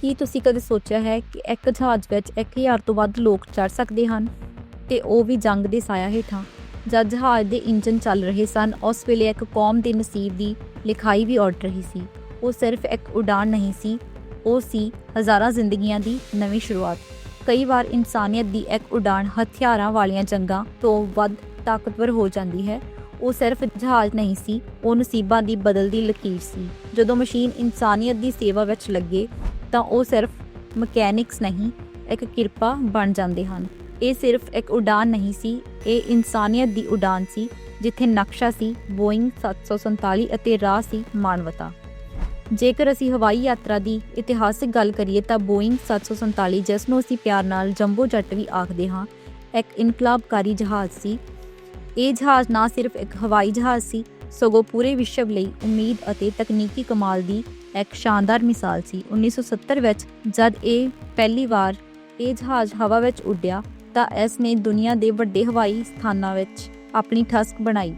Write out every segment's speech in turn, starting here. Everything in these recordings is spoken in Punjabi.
ਕੀ ਤੁਸੀਂ ਕਦੇ ਸੋਚਿਆ ਹੈ ਕਿ ਇੱਕ ਜਹਾਜ਼ ਵਿੱਚ 1000 ਤੋਂ ਵੱਧ ਲੋਕ ਚੜ ਸਕਦੇ ਹਨ? ਤੇ ਉਹ ਵੀ ਜੰਗ ਦੇ ਸਾਇਆ ਹੇਠਾਂ। ਜਦ ਜਹਾਜ਼ ਦੇ ਇੰਜਨ ਚੱਲ ਰਹੇ ਸਨ, ਉਸ ਵੇਲੇ ਇੱਕ ਕੌਮ ਦੇ ਨਸੀਬ ਦੀ ਲਿਖਾਈ ਵੀ ਉੱਡ ਰਹੀ ਸੀ। ਉਹ ਸਿਰਫ ਇੱਕ ਉਡਾਨ ਨਹੀਂ ਸੀ, ਉਹ ਸੀ ਹਜ਼ਾਰਾਂ ਜ਼ਿੰਦਗੀਆਂ ਦੀ ਨਵੀਂ ਸ਼ੁਰੂਆਤ। ਕਈ ਵਾਰ ਇਨਸਾਨੀਅਤ ਦੀ ਇੱਕ ਉਡਾਨ ਹਥਿਆਰਾਂ ਵਾਲੀਆਂ ਜੰਗਾਂ ਤੋਂ ਵੱਧ ਤਾਕਤਵਰ ਹੋ ਜਾਂਦੀ ਹੈ। ਉਹ ਸਿਰਫ ਜਹਾਜ਼ ਨਹੀਂ ਸੀ, ਉਹ ਨਸੀਬਾਂ ਦੀ ਬਦਲਦੀ ਲਕੀਰ ਸੀ। ਜਦੋਂ ਮਸ਼ੀਨ ਇਨਸਾਨੀਅਤ ਦੀ ਸੇਵਾ ਵਿੱਚ ਲੱਗੇ ਤਾਂ ਉਹ ਸਿਰਫ ਮਕੈਨਿਕਸ ਨਹੀਂ, ਇੱਕ ਕਿਰਪਾ ਬਣ ਜਾਂਦੇ ਹਨ। ਇਹ ਸਿਰਫ ਇੱਕ ਉਡਾਨ ਨਹੀਂ ਸੀ, ਇਹ ਇਨਸਾਨੀਅਤ ਦੀ ਉਡਾਨ ਸੀ, ਜਿੱਥੇ ਨਕਸ਼ਾ ਸੀ, ਬੋਇੰਗ 747 ਅਤੇ ਰਾਹ ਸੀ ਮਾਨਵਤਾ। ਜੇਕਰ ਅਸੀਂ ਹਵਾਈ ਯਾਤਰਾ ਦੀ ਇਤਿਹਾਸਿਕ ਗੱਲ ਕਰੀਏ ਤਾਂ ਬੋਇੰਗ 747 ਜਿਸ ਨੂੰ ਅਸੀਂ ਪਿਆਰ ਨਾਲ ਜੰਬੋ ਜੱਟ ਵੀ ਆਖਦੇ ਹਾਂ, ਇੱਕ ਇਨਕਲਾਬਕਾਰੀ ਜਹਾਜ਼ ਸੀ। ਇਹ ਜਹਾਜ਼ ਨਾ ਸਿਰਫ ਇੱਕ ਹਵਾਈ ਜਹਾਜ਼ ਸੀ ਸਗੋਂ ਪੂਰੇ ਵਿਸ਼ਵ ਲਈ ਉਮੀਦ ਅਤੇ ਤਕਨੀਕੀ ਕਮਾਲ ਦੀ ਇੱਕ ਸ਼ਾਨਦਾਰ ਮਿਸਾਲ ਸੀ। 1970 ਵਿੱਚ ਜਦ ਇਹ ਪਹਿਲੀ ਵਾਰ ਇਹ ਜਹਾਜ਼ ਹਵਾ ਵਿੱਚ ਉੱਡਿਆ, ਤਾਂ ਇਸ ਨੇ ਦੁਨੀਆ ਦੇ ਵੱਡੇ ਹਵਾਈ ਸਥਾਨਾਂ ਵਿੱਚ ਆਪਣੀ ਠਸਕ ਬਣਾਈ।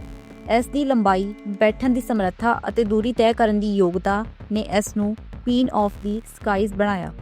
ਇਸ ਦੀ ਲੰਬਾਈ, ਬੈਠਣ ਦੀ ਸਮਰੱਥਾ ਅਤੇ ਦੂਰੀ ਤੈਅ ਕਰਨ ਦੀ ਯੋਗਤਾ ਨੇ ਇਸ ਨੂੰ ਕੁਈਨ ਆਫ ਦੀ ਸਕਾਈਜ਼ ਬਣਾਇਆ।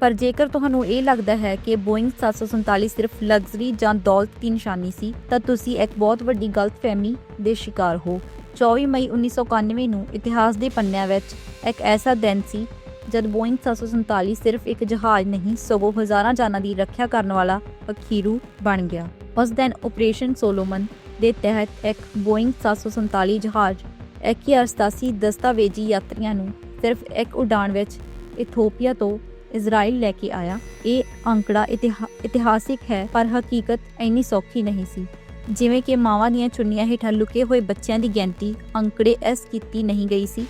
ਪਰ ਜੇਕਰ ਤੁਹਾਨੂੰ ਇਹ ਲੱਗਦਾ ਹੈ ਕਿ ਬੋਇੰਗ 747 ਸਿਰਫ ਲਗਜ਼ਰੀ ਜਾਂ ਦੌਲਤ ਦੀ ਨਿਸ਼ਾਨੀ ਸੀ, ਤਾਂ ਤੁਸੀਂ ਇੱਕ ਬਹੁਤ ਵੱਡੀ ਗਲਤਫਹਿਮੀ ਦੇ ਸ਼ਿਕਾਰ ਹੋ। 24 ਮਈ 1991 ਨੂੰ ਇਤਿਹਾਸ ਦੇ ਪੰਨਿਆਂ ਵਿੱਚ ਇੱਕ ਐਸਾ ਦਿਨ ਸੀ ਜਦ ਬੋਇੰਗ 747 ਸਿਰਫ ਇੱਕ ਜਹਾਜ਼ ਨਹੀਂ ਸਗੋਂ ਹਜ਼ਾਰਾਂ ਜਾਨਾਂ ਦੀ ਰੱਖਿਆ ਕਰਨ ਵਾਲਾ ਅਖੀਰੂ ਬਣ ਗਿਆ ਉਸ ਦਿਨ ਆਪਰੇਸ਼ਨ ਸੋਲੋਮਨ ਦੇ ਤਹਿਤ ਇੱਕ ਬੋਇੰਗ 747 ਜਹਾਜ਼ 1087 ਦਸਤਾਵੇਜ਼ੀ ਯਾਤਰੀਆਂ ਨੂੰ ਸਿਰਫ ਇੱਕ ਉਡਾਨ ਵਿੱਚ ਇਥੋਪੀਆ ਤੋਂ ਇਜ਼ਰਾਈਲ ਲੈ ਕੇ ਆਇਆ ਇਹ ਅੰਕੜਾ ਇਤਿਹਾ- ਇਤਿਹਾਸਿਕ ਹੈ ਪਰ ਹਕੀਕਤ ਇੰਨੀ ਸੌਖੀ ਨਹੀਂ ਸੀ ਜਿਵੇਂ ਕਿ ਮਾਵਾਂ ਦੀਆਂ ਚੁੰਨੀਆਂ ਹੇਠਾਂ ਲੁਕੇ ਹੋਏ ਬੱਚਿਆਂ ਦੀ ਗਿਣਤੀ ਅੰਕੜੇ ਐਸ ਕੀਤੀ ਨਹੀਂ ਗਈ ਸੀ।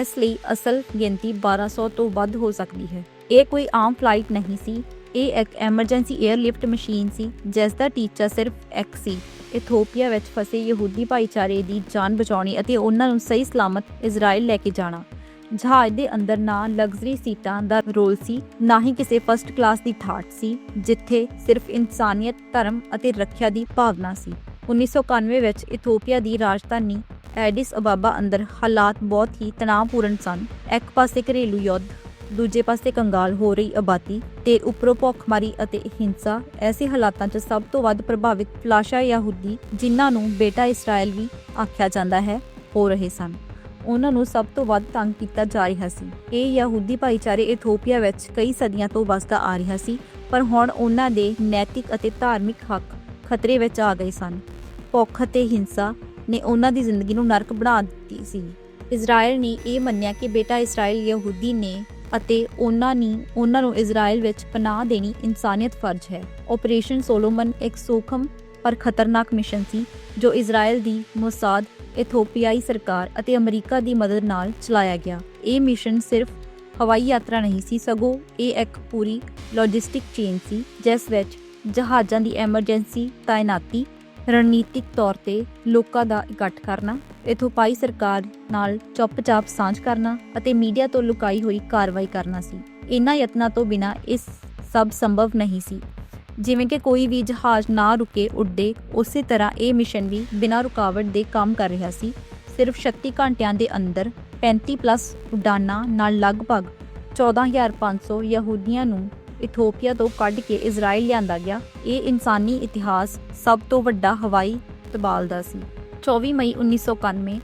ਇਸ ਲਈ ਅਸਲ ਗਿਣਤੀ 1200 ਤੋਂ ਵੱਧ ਹੋ ਸਕਦੀ ਹੈ। ਇਹ ਕੋਈ ਆਮ ਫਲਾਈਟ ਨਹੀਂ ਸੀ। ਇਹ ਇੱਕ ਐਮਰਜੈਂਸੀ 에ਅਰਲਿਫਟ ਮਸ਼ੀਨ ਸੀ, ਜਿਸ ਦਾ ਟੀਚਾ ਸਿਰਫ ਇੱਕ ਸੀ। ਇਥੋਪੀਆ ਵਿੱਚ ਫਸੇ ਯਹੂਦੀ ਭਾਈਚਾਰੇ ਦੀ ਜਾਨ ਬਚਾਉਣੀ ਅਤੇ ਉਹਨਾਂ ਨੂੰ ਸਹੀ ਸਲਾਮਤ ਇਜ਼ਰਾਈਲ ਲੈ ਕੇ ਜਾਣਾ। ਜਹਾਜ਼ ਦੇ ਅੰਦਰ ਨਾ ਲਗਜ਼ਰੀ ਸੀਟਾਂ ਦਾ ਰੋਲ ਸੀ, ਨਾ ਹੀ ਕਿਸੇ ਫਸਟ ਕਲਾਸ ਦੀ ਠਾਠ ਸੀ, ਜਿੱਥੇ ਸਿਰਫ ਇਨਸਾਨੀਅਤ, ਧਰਮ ਅਤੇ ਰੱਖਿਆ ਦੀ ਭਾਵਨਾ ਸੀ। 1991 ਵਿੱਚ ਇਥੋਪੀਆ ਦੀ ਰਾਜਧਾਨੀ ਐਡਿਸ ਅਬਾਬਾ ਅੰਦਰ ਹਾਲਾਤ ਬਹੁਤ ਹੀ ਤਣਾਅਪੂਰਨ ਸਨ। ਇੱਕ ਪਾਸੇ ਘਰੇਲੂ ਯੁੱਧ, ਦੂਜੇ ਪਾਸੇ ਕੰਗਾਲ ਹੋ ਰਹੀ ਆਬਾਦੀ ਤੇ ਉੱਪਰੋਂ ਭੁੱਖਮਾਰੀ ਅਤੇ ਹਿੰਸਾ, ਐਸੇ ਹਾਲਾਤਾਂ 'ਚ ਸਭ ਤੋਂ ਵੱਧ ਪ੍ਰਭਾਵਿਤ ਫਲਾਸ਼ਾ ਯਹੂਦੀ, ਜਿਨ੍ਹਾਂ ਨੂੰ ਬੇਟਾ ਇਸਰਾਇਲ ਵੀ ਆਖਿਆ ਜਾਂਦਾ ਹੈ, ਹੋ ਰਹੇ ਸਨ। ਉਹਨਾਂ ਨੂੰ ਸਭ ਤੋਂ ਵੱਧ ਤੰਗ ਕੀਤਾ ਜਾ ਰਿਹਾ ਸੀ। ਇਹ ਯਹੂਦੀ ਭਾਈਚਾਰੇ ਇਥੋਪੀਆ ਵਿੱਚ ਕਈ ਸਦੀਆਂ ਤੋਂ ਵਸਦਾ ਆ ਰਿਹਾ ਸੀ, ਪਰ ਹੁਣ ਉਹਨਾਂ ਦੇ ਨੈਤਿਕ ਅਤੇ ਧਾਰਮਿਕ ਹੱਕ ਖਤਰੇ ਵਿੱਚ ਆ ਗਏ ਸਨ। ਭੁੱਖ ਅਤੇ ਹਿੰਸਾ ਨੇ ਉਹਨਾਂ ਦੀ ਜ਼ਿੰਦਗੀ ਨੂੰ ਨਰਕ ਬਣਾ ਦਿੱਤੀ ਸੀ। ਇਜ਼ਰਾਈਲ ਨੇ ਇਹ ਮੰਨਿਆ ਕਿ ਬੇਟਾ ਇਸਰਾਇਲ ਯਹੂਦੀ ਨੇ ਅਤੇ ਉਹਨਾਂ ਨੇ ਉਹਨਾਂ ਨੂੰ ਇਜ਼ਰਾਈਲ ਵਿੱਚ ਪਨਾਹ ਦੇਣੀ ਇਨਸਾਨੀਅਤ ਫਰਜ਼ ਹੈ। ਆਪਰੇਸ਼ਨ ਸੋਲੋਮਨ ਇੱਕ ਸੂਖਮ ਪਰ ਖਤਰਨਾਕ ਮਿਸ਼ਨ ਸੀ, ਜੋ ਇਜ਼ਰਾਈਲ ਦੀ ਮੋਸਾਦ ਇਥੋਪੀਆਈ ਸਰਕਾਰ ਅਤੇ ਅਮਰੀਕਾ ਦੀ ਮਦਦ ਨਾਲ ਚਲਾਇਆ ਗਿਆ। ਇਹ ਮਿਸ਼ਨ ਸਿਰਫ ਹਵਾਈ ਯਾਤਰਾ ਨਹੀਂ ਸੀ, ਸਗੋਂ ਇਹ ਇੱਕ ਪੂਰੀ ਲੌਜਿਸਟਿਕ ਚੇਨ ਸੀ, ਜਿਸ ਵਿੱਚ ਜਹਾਜ਼ਾਂ ਦੀ ਐਮਰਜੈਂਸੀ, ਤਾਇਨਾਤੀ, ਰਣਨੀਤਿਕ ਤੌਰ ਤੇ ਲੋਕਾਂ ਦਾ ਇਕੱਠ ਕਰਨਾ, ਇਥੋਪਾਈ ਸਰਕਾਰ ਨਾਲ ਚੁੱਪਚਾਪ ਸਾਂਝ ਕਰਨਾ ਅਤੇ ਮੀਡੀਆ ਤੋਂ ਲੁਕਾਈ ਹੋਈ ਕਾਰਵਾਈ ਕਰਨਾ ਸੀ। ਇਨ੍ਹਾਂ ਯਤਨਾਂ ਤੋਂ ਬਿਨਾਂ ਇਸ ਸਭ ਸੰਭਵ ਨਹੀਂ ਸੀ। ਜਿਵੇਂ ਕਿ ਕੋਈ ਵੀ ਜਹਾਜ਼ ਨਾ ਰੁਕੇ, ਉੱਡੇ, ਉਸੇ ਤਰ੍ਹਾਂ ਇਹ ਮਿਸ਼ਨ ਵੀ ਬਿਨਾਂ ਰੁਕਾਵਟ ਦੇ ਕੰਮ ਕਰ ਰਿਹਾ ਸੀ। ਸਿਰਫ 36 ਘੰਟਿਆਂ ਦੇ ਅੰਦਰ 35 ਪਲੱਸ ਉਡਾਨਾਂ ਨਾਲ ਲਗਭਗ 14500 ਯਹੂਦੀਆਂ ਨੂੰ ਇਥੋਪੀਆ ਤੋਂ ਕੱਢ ਕੇ ਇਜ਼ਰਾਈਲ ਲਿਆਂਦਾ ਗਿਆ। ਇਹ ਇਨਸਾਨੀ ਇਤਿਹਾਸ ਸਭ ਤੋਂ ਵੱਡਾ ਹਵਾਈ ਤਬਾਲ ਦਾ ਸੀ। 24 ਮਈ 1991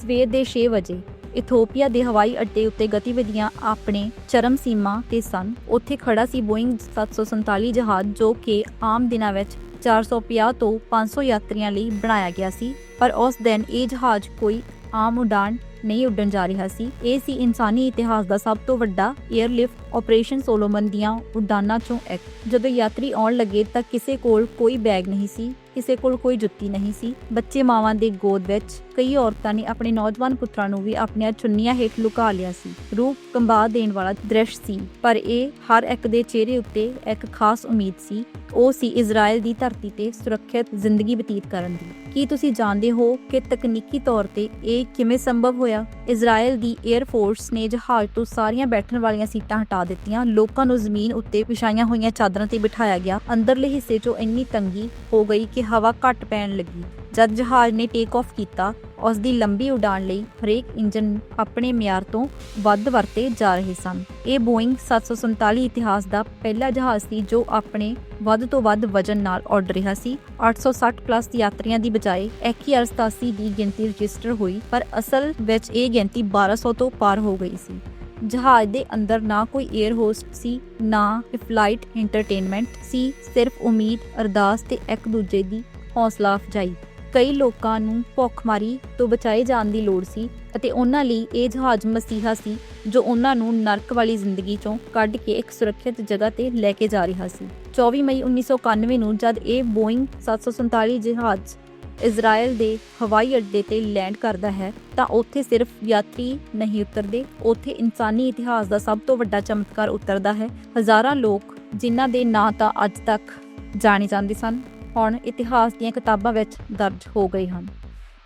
ਸਵੇਰ ਦੇ 6 ਵਜੇ ਇਥੋਪੀਆ ਦੇ ਹਵਾਈ ਅੱਡੇ ਉੱਤੇ ਗਤੀਵਿਧੀਆਂ ਆਪਣੇ ਚਰਮ ਸੀਮਾ ਤੇ ਸਨ। ਉੱਥੇ ਖੜਾ ਸੀ ਬੋਇੰਗ 747 ਜਹਾਜ਼ ਜੋ ਕਿ ਆਮ ਦਿਨਾਂ ਵਿੱਚ 450 ਤੋਂ 500 ਯਾਤਰੀਆਂ ਲਈ ਬਣਾਇਆ ਗਿਆ ਸੀ, ਪਰ ਉਸ ਦਿਨ ਇਹ ਜਹਾਜ਼ ਕੋਈ ਆਮ ਉਡਾਨ ਨਹੀਂ ਉੱਡਣ ਜਾ ਰਿਹਾ ਸੀ। ਇਹ ਸੀ ਇਨਸਾਨੀ ਇਤਿਹਾਸ ਦਾ ਸਭ ਤੋਂ ਵੱਡਾ 에ਅਰਲਿਫਟ ਆਪਰੇਸ਼ਨ ਸੋਲੋਮਨ ਦੀਆਂ ਉਡਾਨਾਂ ਚੋਂ ਇੱਕ। ਜਦੋਂ ਯਾਤਰੀ ਆਉਣ ਲੱਗੇ ਤਾਂ ਕਿਸੇ ਕੋਲ ਕੋਈ ਬੈਗ ਨਹੀਂ ਸੀ। ਕਿਸੇ ਕੋਲ ਕੋਈ ਜੁੱਤੀ ਨਹੀਂ ਸੀ। ਬੱਚੇ ਮਾਵਾਂ ਦੇ ਗੋਦ ਵਿੱਚ ਕਈ ਔਰਤਾਂ ਨੇ ਆਪਣੇ ਨੌਜਵਾਨ ਪੁੱਤਰਾਂ ਨੂੰ ਵੀ ਆਪਣੀਆਂ ਚੁੰਨੀਆਂ ਹੇਠ ਲੁਕਾ ਲਿਆ ਸੀ। ਰੂਪ ਕੰਬਾ ਦੇਣ ਵਾਲਾ ਦ੍ਰਿਸ਼ ਸੀ, ਪਰ ਇਹ ਹਰ ਇੱਕ ਦੇ ਚਿਹਰੇ ਉੱਤੇ ਇੱਕ ਖਾਸ ਉਮੀਦ ਸੀ। ਉਹ ਸੀ ਇਜ਼ਰਾਈਲ ਦੀ ਧਰਤੀ ਤੇ ਸੁਰੱਖਿਅਤ ਜ਼ਿੰਦਗੀ ਬਤੀਤ ਕਰਨ ਦੀ। ਕੀ ਤੁਸੀਂ ਜਾਣਦੇ ਹੋ ਕਿ ਤਕਨੀਕੀ ਤੌਰ ਤੇ ਇਹ ਕਿਵੇਂ ਸੰਭਵ ਹੋਇਆ? ਇਜ਼ਰਾਈਲ ਦੀ 에ਅਰ ਫੋਰਸ ਨੇ ਜਹਾਜ਼ ਤੋਂ ਸਾਰੀਆਂ ਬੈਠਣ ਵਾਲੀਆਂ ਸੀਟਾਂ ਹਟਾ ਦਿੱਤੀਆਂ। ਲੋਕਾਂ ਨੂੰ ਜ਼ਮੀਨ ਉੱਤੇ ਵਿਛਾਈਆਂ ਹੋਈਆਂ ਚਾਦਰਾਂ ਤੇ ਬਿਠਾਇਆ ਗਿਆ। ਅੰਦਰਲੇ ਹਿੱਸੇ 'ਚੋਂ ਇੰਨੀ ਤੰਗੀ ਹੋ ਗਈ ਕਿ ਹਵਾ ਘੱਟ ਪੈਣ ਲੱਗੀ। ਜਦ ਜਹਾਜ਼ ਨੇ ਟੇਕ ਆਫ ਕੀਤਾ ਉਸ ਦੀ ਲੰਬੀ ਉਡਾਣ ਲਈ ਹਰੇਕ ਇੰਜਨ ਆਪਣੇ ਮਿਆਰ ਤੋਂ ਵੱਧ ਵਰਤੇ ਜਾ ਰਹੇ ਸਨ। ਇਹ ਬੋਇੰਗ 747 ਇਤਿਹਾਸ ਦਾ ਪਹਿਲਾ ਜਹਾਜ਼ ਸੀ ਜੋ ਆਪਣੇ ਵੱਧ ਤੋਂ ਵੱਧ ਵਜਨ ਨਾਲ ਉੱਡ ਰਿਹਾ ਸੀ। 860 ਪਲੱਸ ਯਾਤਰੀਆਂ ਦੀ ਬਜਾਏ 1087 ਦੀ ਗਿਣਤੀ ਰਜਿਸਟਰ ਹੋਈ, ਪਰ ਅਸਲ ਵਿੱਚ ਇਹ ਗਿਣਤੀ 1200 ਤੋਂ ਪਾਰ ਹੋ ਗਈ ਸੀ। ਜਹਾਜ਼ ਦੇ ਅੰਦਰ ਨਾ ਕੋਈ 에ਅਰ ਹੋਸਟ ਸੀ, ਨਾ ਫਲਾਈਟ ਐਂਟਰਟੇਨਮੈਂਟ ਸੀ, ਸਿਰਫ ਉਮੀਦ, ਅਰਦਾਸ ਤੇ ਇੱਕ ਦੂਜੇ ਦੀ ਹੌਸਲਾ ਅਫਜਾਈ। ਕਈ ਲੋਕਾਂ ਨੂੰ ਭੁੱਖਮਾਰੀ ਤੋਂ ਬਚਾਏ ਜਾਣ ਦੀ ਲੋੜ ਸੀ ਅਤੇ ਉਹਨਾਂ ਲਈ ਇਹ ਜਹਾਜ਼ ਮਸੀਹਾ ਸੀ ਜੋ ਉਹਨਾਂ ਨੂੰ ਨਰਕ ਵਾਲੀ ਜ਼ਿੰਦਗੀ ਚੋਂ ਕੱਢ ਕੇ ਇੱਕ ਸੁਰੱਖਿਅਤ ਜਗ੍ਹਾ ਤੇ ਲੈ ਕੇ ਜਾ ਰਿਹਾ ਸੀ। 24 ਮਈ 1991 ਨੂੰ ਜਦ ਇਹ ਬੋਇੰਗ 747 ਜਹਾਜ਼ ਇਜ਼ਰਾਈਲ ਦੇ ਹਵਾਈ ਅੱਡੇ ਤੇ ਲੈਂਡ ਕਰਦਾ ਹੈ, ਤਾਂ ਉੱਥੇ ਸਿਰਫ ਯਾਤਰੀ ਨਹੀਂ ਉਤਰਦੇ, ਉੱਥੇ ਇਨਸਾਨੀ ਇਤਿਹਾਸ ਦਾ ਸਭ ਤੋਂ ਵੱਡਾ ਚਮਤਕਾਰ ਉਤਰਦਾ ਹੈ। ਹਜ਼ਾਰਾਂ ਲੋਕ ਜਿਨ੍ਹਾਂ ਦੇ ਨਾਂ ਤਾਂ ਅੱਜ ਤੱਕ ਜਾਣੇ ਜਾਂਦੇ ਸਨ। ਹੁਣ ਇਤਿਹਾਸ ਦੀਆਂ ਕਿਤਾਬਾਂ ਵਿੱਚ ਦਰਜ ਹੋ ਗਏ ਹਨ।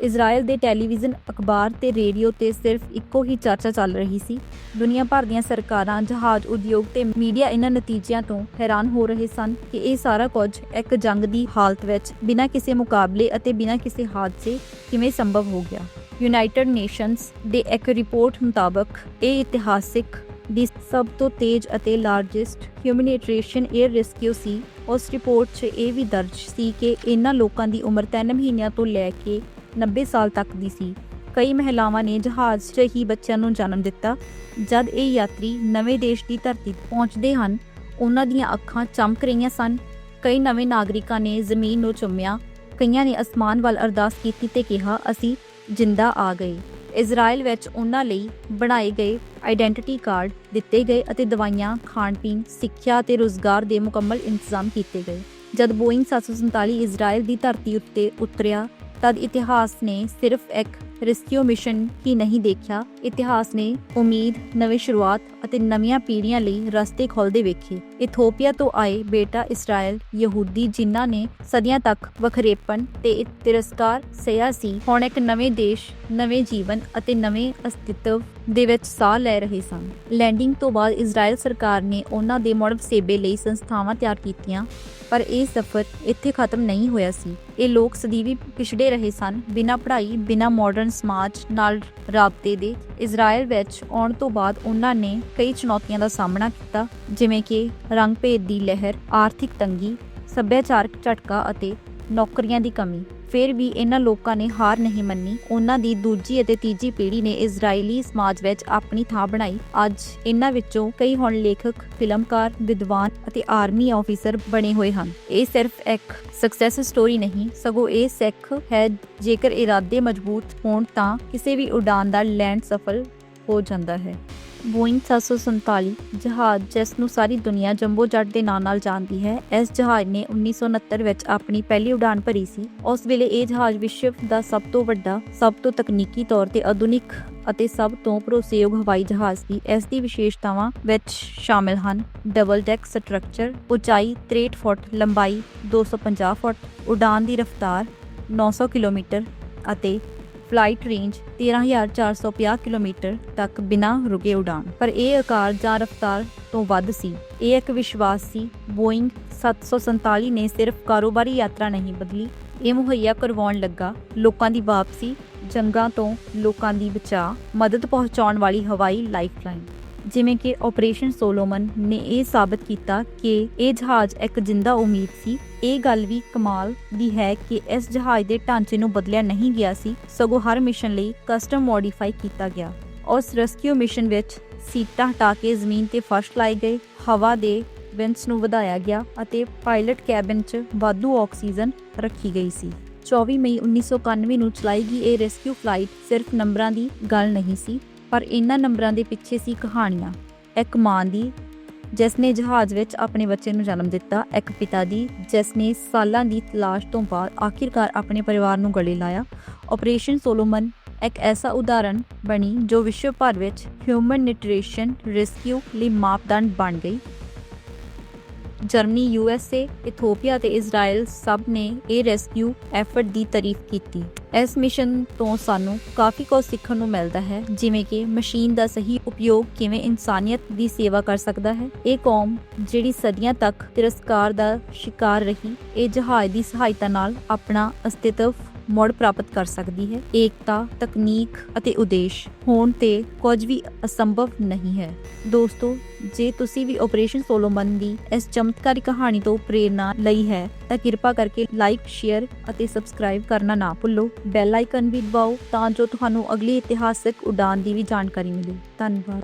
ਇਜ਼ਰਾਈਲ ਦੇ ਟੈਲੀਵਿਜ਼ਨ ਅਖਬਾਰ ਤੇ ਰੇਡੀਓ ਤੇ ਸਿਰਫ ਇੱਕੋ ਹੀ ਚਰਚਾ ਚੱਲ ਰਹੀ ਸੀ। ਦੁਨੀਆ ਭਰ ਦੀਆਂ ਸਰਕਾਰਾਂ, ਜਹਾਜ਼ ਉਦਯੋਗ ਤੇ ਮੀਡੀਆ ਇਹਨਾਂ ਨਤੀਜਿਆਂ ਤੋਂ ਹੈਰਾਨ ਹੋ ਰਹੇ ਸਨ ਕਿ ਇਹ ਸਾਰਾ ਕੁਝ ਇੱਕ ਜੰਗ ਦੀ ਹਾਲਤ ਵਿੱਚ ਬਿਨਾਂ ਕਿਸੇ ਮੁਕਾਬਲੇ ਅਤੇ ਬਿਨਾਂ ਕਿਸੇ ਹਾਦਸੇ ਕਿਵੇਂ ਸੰਭਵ ਹੋ ਗਿਆ। ਯੂਨਾਈਟਿਡ ਨੇਸ਼ਨਸ ਦੇ ਇੱਕ ਰਿਪੋਰਟ ਮੁਤਾਬਕ ਇਹ ਇਤਿਹਾਸਿਕ ਦੀ ਸਭ ਤੋਂ ਤੇਜ਼ ਅਤੇ ਲਾਰਜੈਸਟ ਹਿਊਮਨਿਟੇਰੀਅਨ 에ਅਰ ਰੈਸਕਿਊ ਸੀ। ਉਸ ਰਿਪੋਰਟ 'ਚ ਇਹ ਵੀ ਦਰਜ ਸੀ ਕਿ ਇਹਨਾਂ ਲੋਕਾਂ ਦੀ ਉਮਰ 3 ਮਹੀਨਿਆਂ ਤੋਂ ਲੈ ਕੇ 90 ਸਾਲ ਤੱਕ ਦੀ ਸੀ। ਕਈ ਮਹਿਲਾਵਾਂ ਨੇ ਜਹਾਜ਼ 'ਚ ਹੀ ਬੱਚਿਆਂ ਨੂੰ ਜਨਮ ਦਿੱਤਾ। ਜਦ ਇਹ ਯਾਤਰੀ ਨਵੇਂ ਦੇਸ਼ ਦੀ ਧਰਤੀ ਪਹੁੰਚਦੇ ਹਨ, ਉਹਨਾਂ ਦੀਆਂ ਅੱਖਾਂ ਚਮਕ ਰਹੀਆਂ ਸਨ। ਕਈ ਨਵੇਂ ਨਾਗਰਿਕਾਂ ਨੇ ਜ਼ਮੀਨ ਨੂੰ ਚੁੰਮਿਆ। ਕਈਆਂ ਨੇ ਅਸਮਾਨ ਵੱਲ ਅਰਦਾਸ ਕੀਤੀ ਤੇ ਕਿਹਾ, ਅਸੀਂ ਜਿੰਦਾ ਆ ਗਏ। ਇਜ਼ਰਾਈਲ ਵਿੱਚ ਉਹਨਾਂ ਲਈ ਬਣਾਏ ਗਏ ਆਇਡੈਂਟੀਟੀ ਕਾਰਡ ਦਿੱਤੇ ਗਏ ਅਤੇ ਦਵਾਈਆਂ, ਖਾਣ ਪੀਣ, ਸਿੱਖਿਆ ਅਤੇ ਰੋਜ਼ਗਾਰ ਦੇ ਮੁਕੰਮਲ ਇੰਤਜ਼ਾਮ ਕੀਤੇ ਗਏ। ਜਦ ਬੋਇੰਗ 747 ਇਜ਼ਰਾਈਲ ਦੀ ਧਰਤੀ ਉੱਤੇ ਉਤਰਿਆ, ਤਦ ਇਤਿਹਾਸ ਨੇ ਸਿਰਫ ਇੱਕ ਰੈਸਕਿਊ ਮਿਸ਼ਨ ਹੀ ਨਹੀਂ ਦੇਖਿਆ। ਇਤਿਹਾਸ ਨੇ ਉਮੀਦ, ਨਵੀਂ ਸ਼ੁਰੂਆਤ ਅਤੇ ਨਵੀਆਂ ਪੀੜ੍ਹੀਆਂ ਲਈ ਰਸਤੇ ਖੋਲਦੇ ਵੇਖੇ। ਇਥੋਪੀਆ ਤੋਂ ਆਏ ਬੇਟਾ ਇਸਰਾਇਲ ਯਹੂਦੀ ਜਿਨ੍ਹਾਂ ਨੇ ਸਦੀਆਂ ਤੱਕ ਵਖਰੇਪਨ ਤੇ ਤਿਰਸਕਾਰ ਸਹਿਆ ਸੀ, ਹੁਣ ਇੱਕ ਨਵੇਂ ਦੇਸ਼, ਨਵੇਂ ਜੀਵਨ ਅਤੇ ਨਵੇਂ ਅਸਤਿਤਵ ਦੇ ਵਿੱਚ ਸਾਹ ਲੈ ਰਹੇ ਸਨ। ਲੈਂਡਿੰਗ ਤੋਂ ਬਾਅਦ ਇਜ਼ਰਾਈਲ ਸਰਕਾਰ ਨੇ ਉਹਨਾਂ ਦੇ ਮੁੜ ਵਸੇਬੇ ਲਈ ਸੰਸਥਾਵਾਂ ਤਿਆਰ ਕੀਤੀਆਂ, ਪਰ ਇਹ ਸਫ਼ਰ ਇੱਥੇ ਖਤਮ ਨਹੀਂ ਹੋਇਆ ਸੀ। ਇਹ ਲੋਕ ਸਦੀਵੀ ਪਿਛੜੇ ਰਹੇ ਸਨ, ਬਿਨਾਂ ਪੜ੍ਹਾਈ, ਬਿਨਾਂ ਮਾਡਰਨ ਸਮਾਜ ਨਾਲ ਰਾਬਤੇ ਦੇ ਇਜ਼ਰਾਈਲ ਵਿੱਚ ਆਉਣ ਤੋਂ ਬਾਅਦ ਉਹਨਾਂ ਨੇ ਕਈ ਚੁਣੌਤੀਆਂ ਦਾ ਸਾਹਮਣਾ ਕੀਤਾ, ਜਿਵੇਂ ਕਿ ਰੰਗਭੇਦ ਦੀ ਲਹਿਰ, ਆਰਥਿਕ ਤੰਗੀ, ਸੱਭਿਆਚਾਰਕ ਝਟਕਾ ਅਤੇ ਨੌਕਰੀਆਂ ਦੀ ਕਮੀ। ਫਿਰ ਵੀ ਇਹਨਾਂ ਲੋਕਾਂ ਨੇ ਹਾਰ ਨਹੀਂ ਮੰਨੀ। ਉਹਨਾਂ ਦੀ ਦੂਜੀ ਅਤੇ ਤੀਜੀ ਪੀੜ੍ਹੀ ਨੇ ਇਜ਼ਰਾਈਲੀ ਸਮਾਜ ਵਿੱਚ ਆਪਣੀ ਥਾਂ ਬਣਾਈ। ਅੱਜ ਇਹਨਾਂ ਵਿੱਚੋਂ ਕਈ ਹੁਣ ਲੇਖਕ, ਫਿਲਮਕਾਰ, ਵਿਦਵਾਨ ਅਤੇ ਆਰਮੀ ਆਫੀਸਰ ਬਣੇ ਹੋਏ ਹਨ। ਇਹ ਸਿਰਫ ਇੱਕ ਸਕਸੈਸ ਸਟੋਰੀ ਨਹੀਂ, ਸਗੋਂ ਇਹ ਸਿੱਖ ਹੈ। ਜੇਕਰ ਇਰਾਦੇ ਮਜ਼ਬੂਤ ਹੋਣ ਤਾਂ ਕਿਸੇ ਵੀ ਉਡਾਨ ਦਾ ਲੈਂਡ ਸਫਲ ਹੋ ਜਾਂਦਾ ਹੈ। ਬੋਇੰਗ 747 ਜਹਾਜ਼ ਜਿਸ ਨੂੰ ਸਾਰੀ ਦੁਨੀਆ ਜੰਬੋ ਜੱਟ ਦੇ ਨਾਂ ਨਾਲ ਜਾਣਦੀ ਹੈ, ਇਸ ਜਹਾਜ਼ ਨੇ 1969 ਵਿੱਚ ਆਪਣੀ ਪਹਿਲੀ ਉਡਾਨ ਭਰੀ ਸੀ। ਉਸ ਵੇਲੇ ਇਹ ਜਹਾਜ਼ ਵਿਸ਼ਵ ਦਾ ਸਭ ਤੋਂ ਵੱਡਾ, ਸਭ ਤੋਂ ਤਕਨੀਕੀ ਤੌਰ ਤੇ ਆਧੁਨਿਕ ਅਤੇ ਸਭ ਤੋਂ ਭਰੋਸੇਯੋਗ ਹਵਾਈ ਜਹਾਜ਼ ਸੀ। ਇਸ ਦੀ ਵਿਸ਼ੇਸ਼ਤਾਵਾਂ ਵਿੱਚ ਸ਼ਾਮਿਲ ਹਨ ਡਬਲ ਡੈਕ ਸਟਰਕਚਰ, ਉਚਾਈ 63 ਫੁੱਟ, ਲੰਬਾਈ 250 ਫੁੱਟ ਉਡਾਨ ਦੀ ਰਫ਼ਤਾਰ 900 ਕਿਲੋਮੀਟਰ ਅਤੇ ਫਲਾਈਟ ਰੇਂਜ 13450 ਕਿਲੋਮੀਟਰ ਤੱਕ ਬਿਨਾਂ ਰੁਕੇ ਉਡਾਨ ਪਰ ਇਹ ਆਕਾਰ ਜਾਂ ਰਫ਼ਤਾਰ ਤੋਂ ਵੱਧ ਸੀ। ਇਹ ਇੱਕ ਵਿਸ਼ਵਾਸ ਸੀ। ਬੋਇੰਗ 747 ਨੇ ਸਿਰਫ ਕਾਰੋਬਾਰੀ ਯਾਤਰਾ ਨਹੀਂ ਬਦਲੀ। ਇਹ ਮੁਹੱਈਆ ਕਰਵਾਉਣ ਲੱਗਾ। ਲੋਕਾਂ ਦੀ ਵਾਪਸੀ, ਜੰਗਾਂ ਤੋਂ ਲੋਕਾਂ ਦੀ ਬਚਾਅ, ਮਦਦ ਪਹੁੰਚਾਉਣ ਵਾਲੀ ਹਵਾਈ ਲਾਈਫਲਾਈਨ। ਜਿਵੇਂ ਕਿ ਆਪਰੇਸ਼ਨ ਸੋਲੋਮਨ ਨੇ ਇਹ ਸਾਬਤ ਕੀਤਾ ਕਿ ਇਹ ਜਹਾਜ਼ ਇੱਕ ਜਿੰਦਾ ਉਮੀਦ ਸੀ ਇਹ ਗੱਲ ਵੀ ਕਮਾਲ ਦੀ ਹੈ ਕਿ ਇਸ ਜਹਾਜ਼ ਦੇ ਢਾਂਚੇ ਨੂੰ ਬਦਲਿਆ ਨਹੀਂ ਗਿਆ ਸੀ, ਸਗੋਂ ਹਰ ਮਿਸ਼ਨ ਲਈ ਕਸਟਮ ਮੋਡੀਫਾਈ ਕੀਤਾ ਗਿਆ ਉਸ ਰੈਸਕਿਊ ਮਿਸ਼ਨ ਵਿੱਚ ਸੀਟਾਂ ਹਟਾ ਕੇ ਜ਼ਮੀਨ ਤੇ ਫਰਸ਼ ਲਾਏ ਗਏ, ਹਵਾ ਦੇ ਵੈਂਟਸ ਨੂੰ ਵਧਾਇਆ ਗਿਆ ਅਤੇ ਪਾਇਲਟ ਕੈਬਿਨ 'ਚ ਵਾਧੂ ਆਕਸੀਜਨ ਰੱਖੀ ਗਈ ਸੀ। 24 ਮਈ 1991 ਨੂੰ ਚਲਾਈ ਗਈ ਇਹ ਰੈਸਕਿਊ ਫਲਾਈਟ ਸਿਰਫ ਨੰਬਰਾਂ ਦੀ ਗੱਲ ਨਹੀਂ ਸੀ, ਪਰ ਇਹਨਾਂ ਨੰਬਰਾਂ ਦੇ ਪਿੱਛੇ ਸੀ ਕਹਾਣੀਆਂ, ਇੱਕ ਮਾਂ ਦੀ ਜਿਸ ਨੇ ਜਹਾਜ਼ ਵਿੱਚ ਆਪਣੇ ਬੱਚੇ ਨੂੰ ਜਨਮ ਦਿੱਤਾ, ਇੱਕ ਪਿਤਾ ਦੀ ਜਿਸ ਨੇ ਸਾਲਾਂ ਦੀ ਤਲਾਸ਼ ਤੋਂ ਬਾਅਦ ਆਖਿਰਕਾਰ ਆਪਣੇ ਪਰਿਵਾਰ ਨੂੰ ਗਲੇ ਲਾਇਆ। ਆਪਰੇਸ਼ਨ ਸੋਲੋਮਨ ਇੱਕ ਐਸਾ ਉਦਾਹਰਣ ਬਣੀ ਜੋ ਵਿਸ਼ਵ ਭਰ ਵਿੱਚ ਹਿਊਮਨ ਨਿਊਟ੍ਰੀਸ਼ਨ ਰੈਸਕਿਊ ਲਈ ਮਾਪਦੰਡ ਬਣ ਗਈ। ਜਰਮਨੀ ਯੂਐਸਏ ਇਥੋਪੀਆ ਤੇ ਇਜ਼ਰਾਈਲ ਸਭ ਨੇ ਇਹ ਰੈਸਕਿਊ ਐਫਰਟ ਦੀ ਤਾਰੀਫ ਕੀਤੀ। ਇਸ ਮਿਸ਼ਨ ਤੋਂ ਸਾਨੂੰ ਕਾਫੀ ਕੁਝ ਸਿੱਖਣ ਨੂੰ ਮਿਲਦਾ ਹੈ, ਜਿਵੇਂ ਕਿ ਮਸ਼ੀਨ ਦਾ ਸਹੀ ਉਪਯੋਗ ਕਿਵੇਂ ਇਨਸਾਨੀਅਤ ਦੀ ਸੇਵਾ ਕਰ ਸਕਦਾ ਹੈ। ਇਹ ਕੌਮ ਜਿਹੜੀ ਸਦੀਆਂ ਤੱਕ ਤਿਰਸਕਾਰ ਦਾ ਸ਼ਿਕਾਰ ਰਹੀ, ਇਹ ਜਹਾਜ਼ ਦੀ ਸਹਾਇਤਾ ਨਾਲ ਆਪਣਾ ਅਸਤਿਤਵ ਮੁੜ ਪ੍ਰਾਪਤ ਕਰ ਸਕਦੀ ਹੈ। ਏਕਤਾ, ਤਕਨੀਕ ਅਤੇ ਉਦੇਸ਼ ਹੋਣ ਤੇ ਕੁਝ ਵੀ ਅਸੰਭਵ ਨਹੀਂ ਹੈ। ਦੋਸਤੋ, ਜੇ ਤੁਸੀਂ ਵੀ ਆਪਰੇਸ਼ਨ ਸੋਲੋਮਨ ਦੀ ਇਸ ਚਮਤਕਾਰੀ ਕਹਾਣੀ ਤੋਂ ਪ੍ਰੇਰਨਾ ਲਈ ਹੈ, ਤਾਂ ਕਿਰਪਾ ਕਰਕੇ ਲਾਈਕ ਸ਼ੇਅਰ ਅਤੇ ਸਬਸਕ੍ਰਾਈਬ ਕਰਨਾ ਨਾ ਭੁੱਲੋ। ਬੈਲ ਆਈਕਨ ਵੀ ਦਬਾਓ ਤਾਂ ਜੋ ਤੁਹਾਨੂੰ ਅਗਲੀ ਇਤਿਹਾਸਕ ਉਡਾਨ ਦੀ ਵੀ ਜਾਣਕਾਰੀ ਮਿਲੇ। ਧੰਨਵਾਦ।